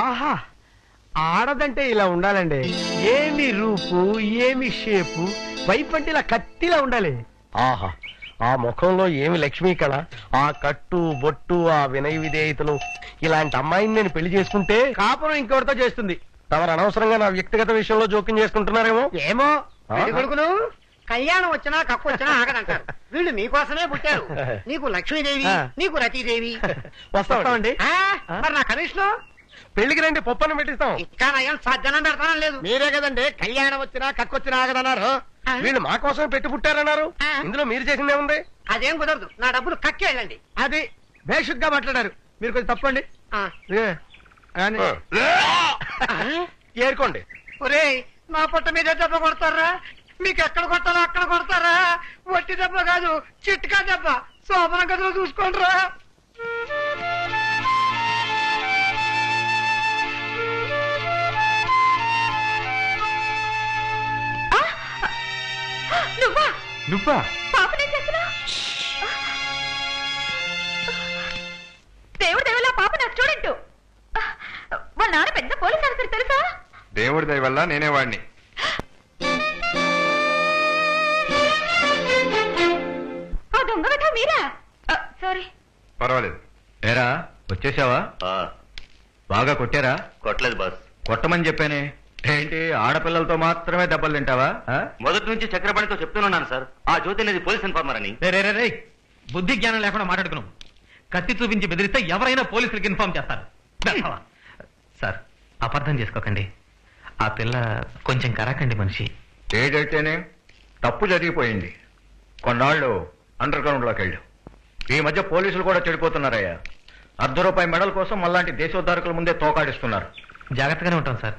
ఆహా ఆడదంటే ఇలా ఉండాలండి. ఏమి రూపు ఏమి షేపు వైపు అంటే ఇలా కత్తిలా ఉండాలి. ఆహా ఆ ముఖంలో ఏమి లక్ష్మీ కళ? ఆ కట్టు బొట్టు ఆ వినయ విధేయతలు ఇలాంటి అమ్మాయిని నేను పెళ్ళి చేసుకుంటే కాపురం ఇంకెవరితో చేస్తుంది? తమరు అనవసరంగా నా వ్యక్తిగత విషయంలో జోక్యం చేసుకుంటున్నారేమో? ఏమో? పెళ్ళి కొడుకులు కళ్యాణం వచ్చినా కప్పు వచ్చినా ఆగదంటారు. వీళ్ళు మీకోసమే పుట్టారు. నీకు లక్ష్మీదేవి. నీకు రతీదేవి. వస్తామండి. మరి నా కమిషన్? పెళ్ళికి రండి పప్పని పెట్టిస్తాం. ఇంకా నయం సజ్జనం పెడతానం లేదు. మీరే కదండి కళ్యాణం వచ్చినా కక్కొచ్చినా ఆగదన్నారు. వీళ్ళు మా కోసమే పెట్టి పుట్టారన్నారు. ఇందులో మీరు చేసిందే ఉంది? అదేం కుదరదు నా డబ్బులు కక్కి వెళ్ళండి. అది బేషుగ్గా మాట్లాడారు. మీరు కొంచెం తప్పండి ఆ. ఏరుకోండి. ఒరేయ్ నా పొట్ట మీద దెబ్బ కొడతారా? మీకు ఎక్కడ కొట్టాలో అక్కడ కొడతారా? వట్టి దెబ్బ కాదు చిట్కా దెబ్బ. శోభన గదిలో చూసుకోండిరా. నువ్వా? పాపనేం చేస్తున్నా దేవుడు దేవుళ్ళ పాప నా స్టూడెంట్ వాళ్ళ నాన్న పెద్ద పోలీస్ ఆఫీసర్ తెలుసా? దేవుడి దయ వల్ల నేనే వాడిని ఆ దొంగ వెధ మీరా? సారీ పర్వాలేదు. ఏరా వచ్చేసావా? బాగా కొట్టారా? కొట్టలేదు బాస్. కొట్టమని చెప్పానే. ఏంటి ఆడపిల్లలతో మాత్రమే దెబ్బలు తింటావా? మొదటి నుంచి చక్రపాణితో చెప్తున్నాను సార్. ఆ జ్యోతి అనేది పోలీస్ ఇన్ఫార్మర్ అని. రే బుద్ధి జ్ఞానం లేకుండా మాట్లాడుకున్నాం కత్తి చూపించి బెదిరిస్తే ఎవరైనా పోలీసులకు ఇన్ఫార్మ్ చేస్తారు. సార్ అపార్థం చేసుకోకండి. ఆ పిల్ల కొంచెం కరాకండి మనిషి. ఏదైతేనే తప్పు జరిగిపోయింది. కొన్నాళ్ళు అండర్ గ్రౌండ్లోకి వెళ్ళు. ఈ మధ్య పోలీసులు కూడా చెడిపోతున్నారయ్యా. అర్ధ రూపాయి మెడల్ కోసం మళ్ళాంటి దేశోద్ధారకుల ముందే తోకాడిస్తున్నారు. జాగ్రత్తగానే ఉంటాం సార్.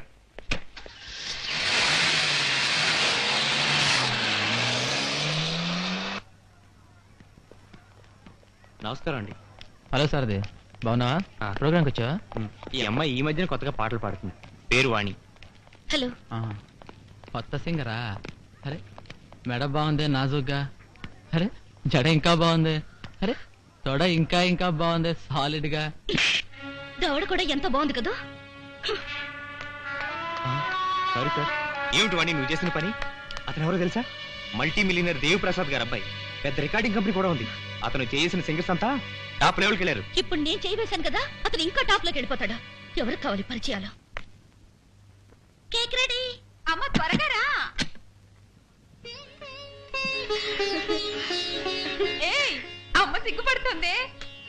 నమస్కారం అండి హలో సారది బాగున్నావా? ఆ. ప్రోగ్రామ్కి వచ్చావా ఈ అమ్మాయి ఈ మధ్యన కొత్తగా పాటలు పాడుతుంది. పేరు వాణి. హలో. ఆహా. కొత్త సింగరా? అరే మెడ బాగుంది నాజుగ్గా. అరే జడ ఇంకా బాగుంది. అరే తొడ ఇంకా ఇంకా బాగుంది సాలిడ్గా దవడ కూడా ఎంత బాగుంది కదా? Sorry sir. ఏమిటి వాణి నువ్వు చేసిన పని? అతను ఎవరో తెలుసా? మల్టీ మిలియనర్ దేవ్ ప్రసాద్ గారు అబ్బాయి పెద్ద రికార్డింగ్ కంపెనీ కూడా ఉంది. అతను చేసిన సింగర్స్ అంతా టాప్ లెవెల్కి వెళ్ళారు. ఇప్పుడు నేను చేయవేశాను కదా అతను ఇంకా టాప్లోకి వెళ్ళిపోతాడా. ఎవరు కావాలి పరిచయాలు? Cake ready! అమ్మ త్వరగా రా! ఏయ్ అమ్మ సిగ్గుపడుతుంది.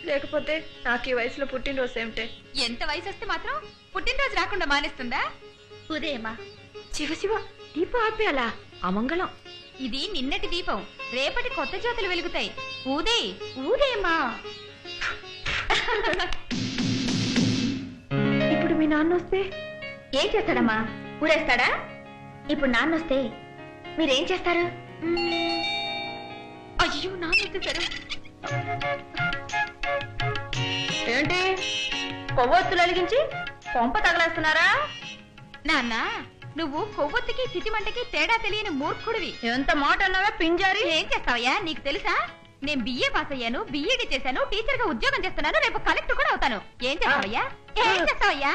లేకపోతే నాకు ఈ వయసులో పుట్టినరోజు ఏమిటే? ఎంత వయసు వస్తే మాత్రం పుట్టినరోజు రాకుండా మానేస్తుందా? ఉదయమా? శివ శివ దీపం ఆపేయాలా? అమంగళం. ఇది నిన్నటి దీపం. రేపటి కొత్త జ్యోతులు వెలుగుతాయి. ఊదే ఊదేమా ఇప్పుడు మీ నాన్న వస్తే? ఏం చేస్తాడమ్మా? ఊరేస్తాడా? ఇప్పుడు నాన్న వస్తే మీరేం చేస్తారు? అయ్యో నాన్న వచ్చేసారు ఏంటి? కొవ్వొత్తులు వెలిగించి కొంప తగలేస్తున్నారా? నాన్న నువ్వు కొవ్వొత్తికి చితిమంటకి తేడా తెలియని మూర్ఖుడివి. ఎంత మాట అన్నావా పింజారి? ఏం చేస్తావయ్యా? నీకు తెలుసా? నేను బిఏ పాస్ అయ్యాను బిఈడి చేశాను టీచర్గా ఉద్యోగం చేస్తున్నాను రేపు కలెక్టర్ కూడా అవుతాను. ఏం చేస్తావయ్యా? ఏం చేస్తావయ్యా?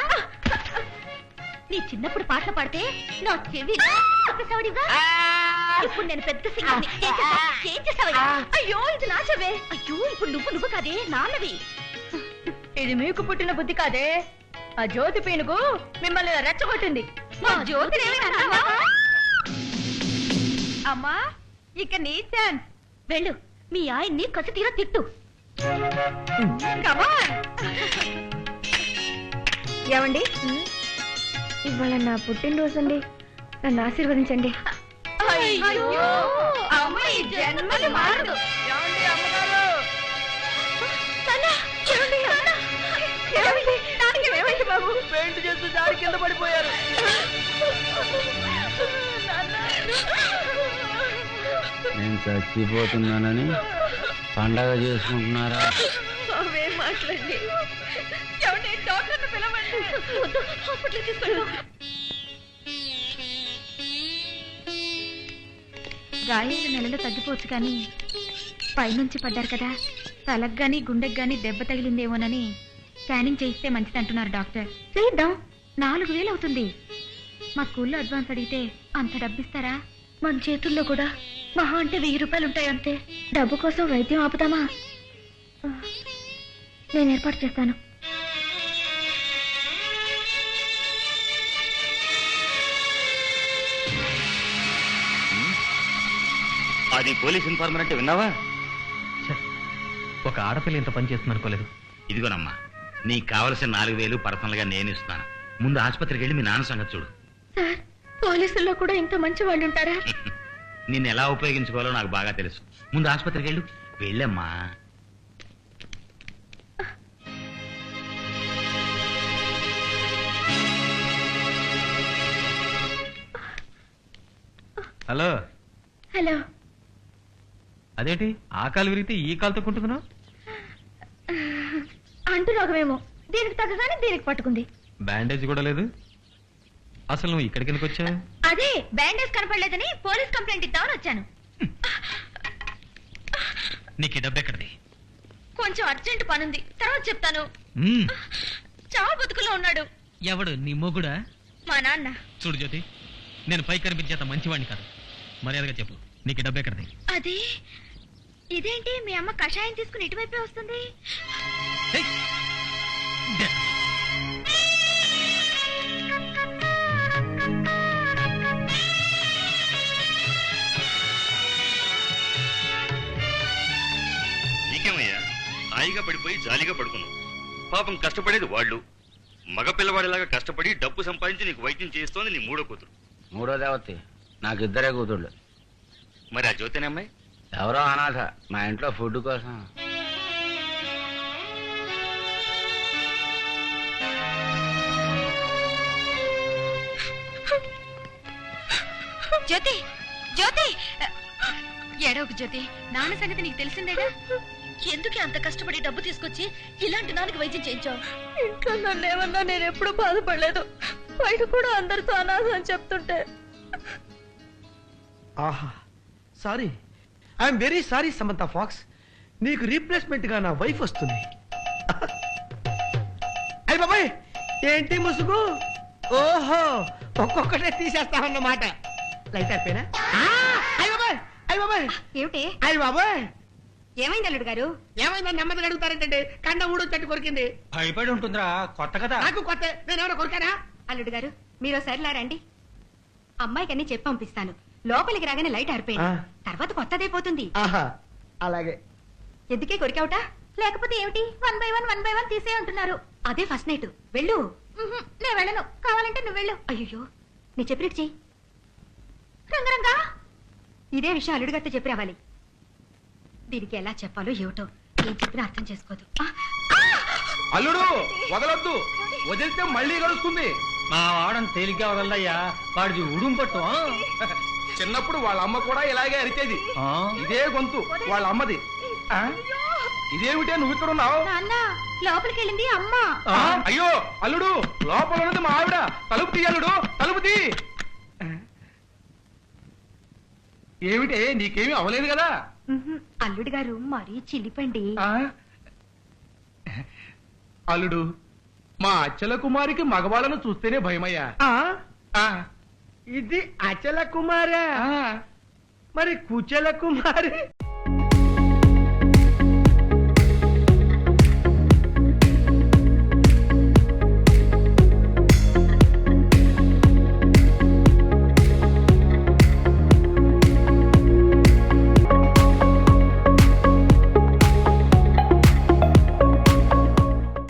నీ చిన్నప్పుడు పాటలు పాడితే నా చెవి? ఇప్పుడు నేను పెద్ద ఏం చేస్తావ్? ఏం చేస్తావయ్యా? అయ్యో ఇది నా చెవే. అయ్యో ఇప్పుడు నువ్వు నువ్వు కాదే నాన్నవి. ఇది మీకు పుట్టిన బుద్ధి కాదే? ఆ జ్యోతి పీనుగు మిమ్మల్ని రెచ్చగొట్టింది. మా అన్నావా? అమ్మా ఇక నీ ఛాన్స్ వెళ్ళు మీ ఆయన్ని కసి తీరా తిట్టు ఏమండి? ఇవాళ నా పుట్టినరోజు అండి నన్ను ఆశీర్వదించండి. అయ్యో అమ్మ ఈ జన్మలు మారదు. పెయింట్ చేస్తూ దారి కింద పడిపోయారు. నేను చచ్చిపోతున్నానని పండగ చేసుకుంటున్నారా? అవేం మాట్లాడి డాక్టర్ని పిలవండి. గాయాలు నెలలో తగ్గిపోవచ్చు కానీ పైనుంచి పడ్డారు కదా. తలకు గాని గుండెకి గాని దెబ్బ తగిలిందేమోనని స్కానింగ్ చేయిస్తే మంచిది అంటున్నారు డాక్టర్. చేద్దాం నాలుగు వేలు అవుతుంది. మా స్కూల్లో అడ్వాన్స్ అడిగితే అంత డబ్బిస్తారా? మన చేతుల్లో కూడా. మహా అంటే వెయ్యి రూపాయలు ఉంటాయి అంతే. డబ్బు కోసం వైద్యం ఆపుతామా? నేను ఏర్పాటు చేస్తాను. అది పోలీస్ ఇన్ఫార్మర్ అంటే విన్నావా? ఒక ఆడపిల్ల ఇంత పని చేస్తుంది అనుకోలేదు ఇదిగోనమ్మా. నీకు కావలసిన నాలుగు వేలు పర్సనల్గా నేను ఇస్తాను. ముందు ఆసుపత్రికి వెళ్ళి మీ నాన్న సంగతి చూడు. సార్ పోలీసుల్లో కూడా ఇంత మంచి వాళ్ళు ఉంటారా? నిన్ను ఎలా ఉపయోగించుకోవాలో నాకు బాగా తెలుసు. ముందు ఆసుపత్రికి వెళ్ళు. వెళ్ళమ్మా. హలో. హలో. అదేంటి? ఆ కాలు విరిగితే ఈ కాలుతో కుంటున్నావు అంటు రోగమేమో దీనికి తగ్గగానే దీనికి పట్టుకుంది. బ్యాండేజ్ కూడా లేదు? అసలు నువ్వు ఇక్కడికి ఎందుకు వచ్చావు? అదే బ్యాండేజ్ కనపడలేదని పోలీస్ కంప్లైంట్ ఇద్దామని వచ్చాను. నీకు డబ్బు ఎక్కడిది? కొంచెం అర్జెంట్ పనుంది. తర్వాత చెప్తాను. చావు బతుకులో ఉన్నాడు. ఎవడు? నీ మొగుడా? మా నాన్న. చూడు జ్యోతి నేను పై కనిపించేంత మంచివాడిని కాదు. మర్యాదగా చెప్పు నీకు డబ్బు ఎక్కడిది? అది ఇదేంటి మీ అమ్మ కషాయం తీసుకుని ఇటువైపే వస్తుంది. నీకేమయ్యా? హాయిగా పడిపోయి జాలీగా పడుకున్నావు. పాపం కష్టపడేది వాళ్ళు. మగ పిల్లవాడిలాగా కష్టపడి డబ్బు సంపాదించి నీకు వైద్యం చేస్తోంది నీ మూడో కూతురు. మూడో దేవతి నాకు ఇద్దరే కూతుళ్ళు మరి ఆ జ్యోతిని అమ్మాయి? ఎవరో అనాథ మా ఇంట్లో ఫుడ్ కోసం. జ్యోతి జ్యోతి! ఏడవకు జ్యోతి నాన్న సంగతి నీకు తెలిసిందేగా? ఎందుకు అంత కష్టపడి డబ్బు తీసుకొచ్చి ఇలాంటి నాన్నకి వైద్యం చేయించావు? ఇంట్లో నన్ను ఏమన్నా నేను ఎప్పుడు బాధపడలేదు. బయట కూడా అందరితో అనాథ అని చెప్తుంటే. ఆహా sorry. I'm very sorry Samantha Fox. నీకు రీప్లేస్మెంట్గా నా వైఫ్ వస్తుంది. అయ్య బాబాయ్ ఏంటి ముసుగు? ఓహో ఒక్కొక్కటే తీసేస్తామన్నమాట. లైట్ అయిపోయినా? అయ్య బాబాయ్ అయ్య బాబాయ్. ఏమిటి? అయ్య బాబాయ్. ఏమైంది అల్లుడు గారు? ఏమైందని నెమ్మదిగా అడుగుతారంటే కండ ఊడు చెట్టు కొరికింది. భయపడి ఉంటుందిరా కొత్త కదా. నాకు కొత్త నేను ఎవరో కొరికానా? అల్లుడు గారు మీరు ఒకసారి రండి. అమ్మాయికి అన్ని చెప్పి పంపిస్తాను. లోపలికి రాగానే లైట్ ఆరిపోయింది. తర్వాత కొత్తదైపోతుంది ఆహా అలాగే. ఎందుకే కొరికావుట? లేకపోతే ఏమిటి? One by one one by one తీసే అంటున్నారు అదే ఫస్ట్ నైట్. వెళ్ళు. నేను వెళ్ళను. కావాలంటే నువ్వు వెళ్ళు. అయ్యో నీ చెప్పినట్టు చెయ్యి. రంగరంగా ఇదే విషయం అల్లుడు గారితో చెప్పి రావాలి. దీనికి ఎలా చెప్పాలో ఏమిటో ఏం చెప్పినా అర్థం చేసుకోదు. అల్లుడు వదలొద్దు. వదిలితే మళ్ళీ గడుస్తుంది మా వాడని తేలిగ్గా వదలయ్యా వాడిది ఉడుం పట్టు చిన్నప్పుడు వాళ్ళ అమ్మ కూడా ఇలాగే అరిచేది. ఇదే గొంతు వాళ్ళ అమ్మది? ఇదేమిటే నువ్వు ఇక్కడ ఉన్నావు? నాన్న లోపలికి వెళ్ళింది అమ్మ. అయ్యో అల్లుడు లోపల ఉన్నది మా ఆవిడ. తలుపు తీ అల్లుడు. తలుపు తీ ఏమిటే? నీకేమీ అవలేదు కదా? అల్లుడు గారు మరీ చిలిపండి ఆ? అల్లుడు మా అచ్చల కుమారికి మగవాళ్ళను చూస్తేనే భయమయ్యా. ఆ, ఇది అచల కుమారా? ఆ. మరి కుచల కుమారి?